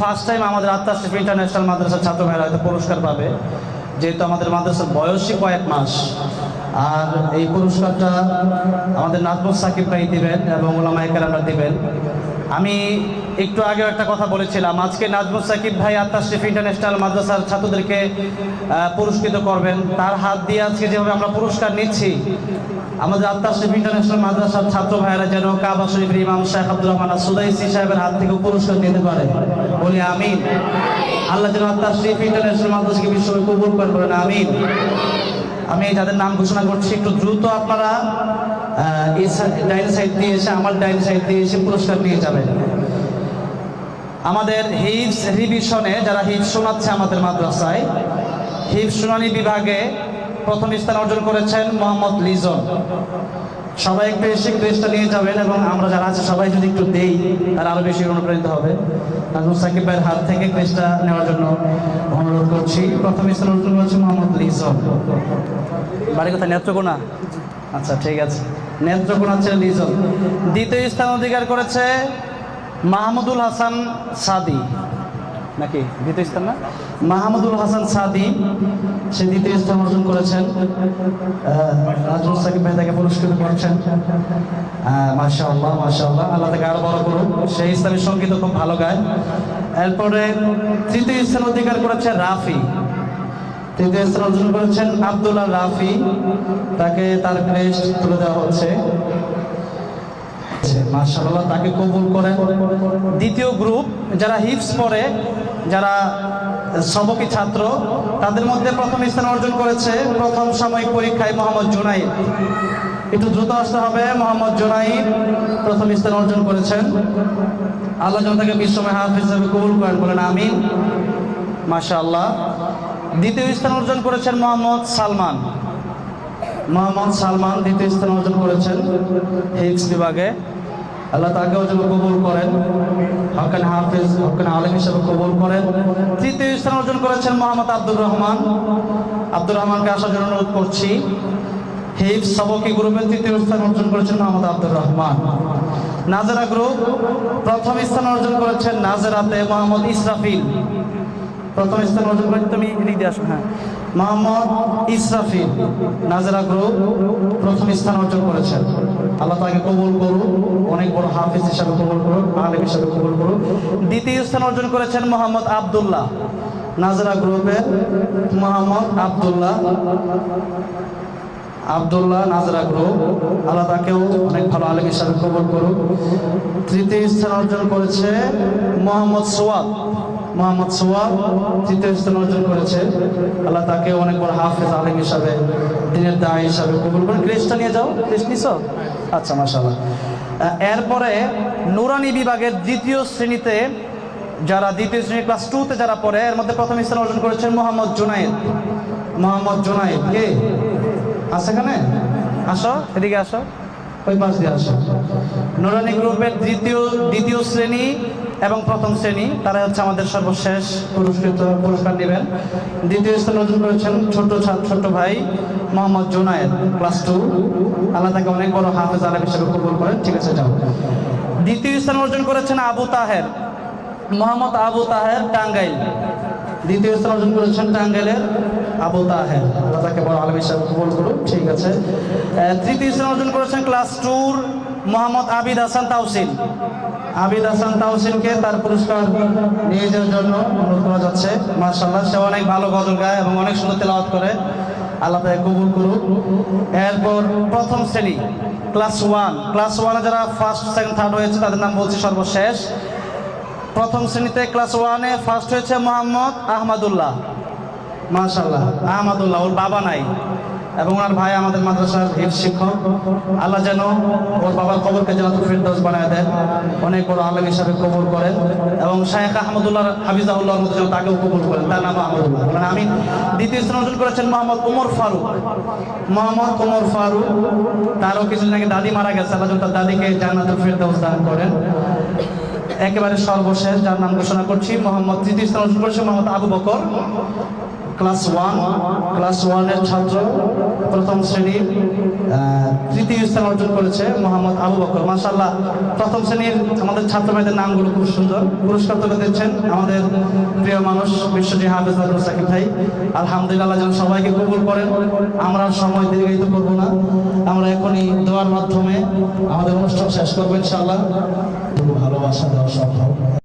First time আমাদের আত্মাশিফ international মাদ্রাসার ছাত্র ভাইরা হয়তো পুরস্কার পাবে, যেহেতু আমাদের মাদ্রাসার বয়সই কয়েক মাস। আর এই পুরস্কারটা আমাদের নাজমুল সাকিব ভাই দিবেন এবং ওলামাই কেরামরা দিবেন। আমি একটু আগেও একটা কথা বলেছিলাম, আজকে নাজমুল সাকিব ভাই আত্মাশিফ ইন্টারন্যাশনাল মাদ্রাসার ছাত্রদেরকে পুরস্কৃত করবেন। তার হাত দিয়ে আজকে যেভাবে আমরা পুরস্কার নিচ্ছি, আমাদের আত্মাশিফ ইন্টারন্যাশনাল মাদ্রাসার ছাত্র ভাইয়েরা যেন কাবা শরীফের ইমাম শেখ আব্দুর রহমান সুদাইসি সাহেবের হাত থেকে পুরস্কার নিতে পারে। বলি আমিন। আল্লাহ যেন আত্মাশিফ ইন্টারন্যাশনাল মাদ্রাসাকে বিশ্বকে কবুল করেন বলেন, আমিন। আমি যাদের নাম ঘোষণা করছি, একটু দ্রুত আপনারা ডাইন সাইড দিয়ে এসে, আমার ডাইন সাইড দিয়ে এসে পুরস্কার নিয়ে যাবেন। আমাদের হিপস রিভিশনে যারা হিপস শোনাচ্ছে আমাদের মাদ্রাসায় হিপস শুনানি বিভাগে প্রথম স্থান অর্জন করেছেন মোহাম্মদ লিজন। সবাই একটু এসে ক্রেজটা নিয়ে যাবেন এবং আমরা যারা আছে সবাই যদি একটু দেই তারা আরও বেশি অনুপ্রাণিত হবে। নাজমুল সাকিব ভাইয়ের হাত থেকে ক্রেজটা নেওয়ার জন্য অনুরোধ করছি। প্রথম স্থান অর্জন করেছে মোহাম্মদ লিজন বাড়ি কোথায় নেত্রকোনা? আচ্ছা ঠিক আছে। নেত্রকোনা হচ্ছে লিজন দ্বিতীয় স্থান অধিকার করেছে মাহমুদুল হাসান সাদি। নাকি দ্বিতীয় স্থান না? মাহমুদুল হাসান সাদি, সে দ্বিতীয় স্থান অর্জন করেছেন। রাজুল সাকিব ভাই তাকে পুরস্কৃত করেছেন। মাসা আল্লাহ মাসা আল্লাহ আল্লাহ তাকে আরও বড় করুন। সেই ইসলামী সংগীত খুব ভালো গায়। এরপরে তৃতীয় স্থান অধিকার করেছে রাফি। তৃতীয় স্থান অর্জন করেছেন আব্দুল্লাহ রাফি। তাকে তার ক্রেস্ট তুলে দেওয়া হচ্ছে। মার্শাল্লাহ তাকে কবুল করেন। দ্বিতীয় গ্রুপ, যারা হিপস পড়ে, যারা সবকি ছাত্র, তাদের মধ্যে প্রথম স্থান অর্জন করেছে প্রথম সাময়িক পরীক্ষায় মোহাম্মদ জুনাইদ। একটু দ্রুত আসতে হবে, মোহাম্মদ জুনাইদ প্রথম স্থান অর্জন করেছেন। আল্লাহ যেন তাকে বিশ্বময় হাফিজ হিসেবে কবুল করেন, বলেন আমিন। মাশা আল্লাহ দ্বিতীয় স্থান অর্জন করেছেন মোহাম্মদ সালমান। মোহাম্মদ সালমান দ্বিতীয় স্থান অর্জন করেছেন হিক্স বিভাগে। আল্লাহ তাকেও যেন কবুল করেন। হকান হাফিজ, হকান আলম হিসেবে কবুল করেন। তৃতীয় স্থান অর্জন করেছেন মোহাম্মদ আব্দুর রহমান। আব্দুর রহমানকে আসার জন্য অনুরোধ করছি। হিপস সবকি গ্রুপের তৃতীয় স্থান অর্জন করেছেন মোহাম্মদ আব্দুর রহমান। নাজেরা গ্রুপ, প্রথম স্থান অর্জন করেছেন নাজেরাতে মোহাম্মদ ইসরাফিল। প্রথম স্থান অর্জন করে তুমি এদিক দিয়ে আসো হ্যাঁ। মোহাম্মদ ইসরাফিল, নাজরা গ্রুপ, প্রথম স্থান অর্জন করেছেন। আল্লাহ তাকে কবুল করুন, অনেক বড় হাফিজ হিসাবে কবুল করুন, আলেম হিসাবে কবুল করুন। দ্বিতীয় স্থান অর্জন করেছেন মোহাম্মদ আবদুল্লাহ, নাজরা গ্রুপের মোহাম্মদ আবদুল্লাহ। আবদুল্লাহ নাজরা গ্রুপ, আল্লাহ তাকেও অনেক ভালো আলেম হিসাবে কবুল করুন। তৃতীয় স্থান অর্জন করেছে মোহাম্মদ সোয়াদ মোহাম্মদ সোয়াব তৃতীয় স্থান অর্জন করেছে। আল্লাহ তাকে অনেক বড় হাফেজ আলেম হিসাবে, দিনের দায় হিসাবে কবুল করে ক্রেসটা নিয়ে যাও ক্রেস আচ্ছা মাসাল্লাহ এরপরে নুরানি বিভাগের দ্বিতীয় শ্রেণীতে যারা দ্বিতীয় শ্রেণি ক্লাস টুতে যারা পড়ে, এর মধ্যে প্রথম স্থান অর্জন করেছেন মোহাম্মদ জুনাইদ মোহাম্মদ জুনাইদ কে? আছে এখানে? আসো, এদিকে আসো। ওই পাশ দিয়ে আসো। নুরানি গ্রুপের দ্বিতীয় দ্বিতীয় শ্রেণি এবং প্রথম শ্রেণি তারা হচ্ছে আমাদের সর্বশেষ পুরস্কৃত, পুরস্কার নেবেন। দ্বিতীয় স্থান অর্জন করেছেন ছোট ছোট ভাই মোহাম্মদ জোনায়েদ, ক্লাস টু। আল্লাহ তাকে অনেক বড় হাফেজ আলম হিসেবে কবুল করেন। ঠিক আছে, যাও। দ্বিতীয় স্থান অর্জন করেছেন আবু তাহের, মোহাম্মদ আবু তাহের টাঙ্গাইল। দ্বিতীয় স্থান অর্জন করেছেন টাঙ্গাইলের আবু তাহের। আল্লাহ তাকে বড় আলম হিসাবে কবুল করুন ঠিক আছে। তৃতীয় স্থান অর্জন করেছেন ক্লাস টুর মোহাম্মদ আবিদ হাসান তাওসিন আবিদ হাসান তাওসিনকে তার পুরস্কার নিয়ে যাওয়ার জন্য অনুরোধ করা যাচ্ছে। মার্শাল্লাহ সে অনেক ভালো গজল গায় এবং অনেক সুন্দর তেলাওয়াত করে। আল্লাহ তাকে কবুল করুক। এরপর প্রথম শ্রেণি, ক্লাস ওয়ান। ক্লাস ওয়ানে যারা ফার্স্ট সেকেন্ড থার্ড হয়েছে, তাদের নাম বলছি সর্বশেষ। প্রথম শ্রেণীতে ক্লাস ওয়ানে ফার্স্ট হয়েছে মোহাম্মদ আহমদুল্লাহ। মাশাল্লাহ আহমদুল্লাহ, ওর বাবা নাই। এবং ওনার ভাই আমাদের মাদ্রাসার হেড শিক্ষক। আল্লাহ যেন ওর বাবার কবরকে যেন ফিরদৌস বানায় দেন। অনেক বড় আলম হিসাবে কবর করেন এবং শাহেখ আহমদুল্লাহ হাফিজাউল্লাহর মতো যেন তাকেও কবর করেন। তার নাম আহমদুল্লাহ। মানে আমি দ্বিতীয় স্থান অর্জন করেছেন মোহাম্মদ উমর ফারুক। মোহাম্মদ উমর ফারুক, তারও কিছুদিন আগে দাদি মারা গেছে। আল্লাহ যেন তার দাদিকে জান্নাতুল ফিরদৌস দান করেন। একেবারে সর্বশেষ যার নাম ঘোষণা করছি, মোহাম্মদ তৃতীয় স্থান অর্জন করেছে Mohammad Abu Bakr. Class one, class ওয়ানের ছাত্র প্রথম শ্রেণির তৃতীয় স্থান অর্জন করেছে মোহাম্মদ আবু বকর। মাসাল্লাহ প্রথম শ্রেণির আমাদের ছাত্র মেয়েদের নামগুলো খুব সুন্দর। পুরস্কার তুলে দিচ্ছেন আমাদের প্রিয় মানুষ বিশ্বজি হাফেজ আব্দুল সাকিব ভাই। আলহামদুলিল্লাহ যেন সবাইকে কবুল করেন। আমরা সময় দীর্ঘায়িত করব না। আমরা এখনই দোয়ার মাধ্যমে আমাদের অনুষ্ঠান শেষ করব ইনশাআল্লাহ। ভালোবাসা দেওয়া সম্ভব।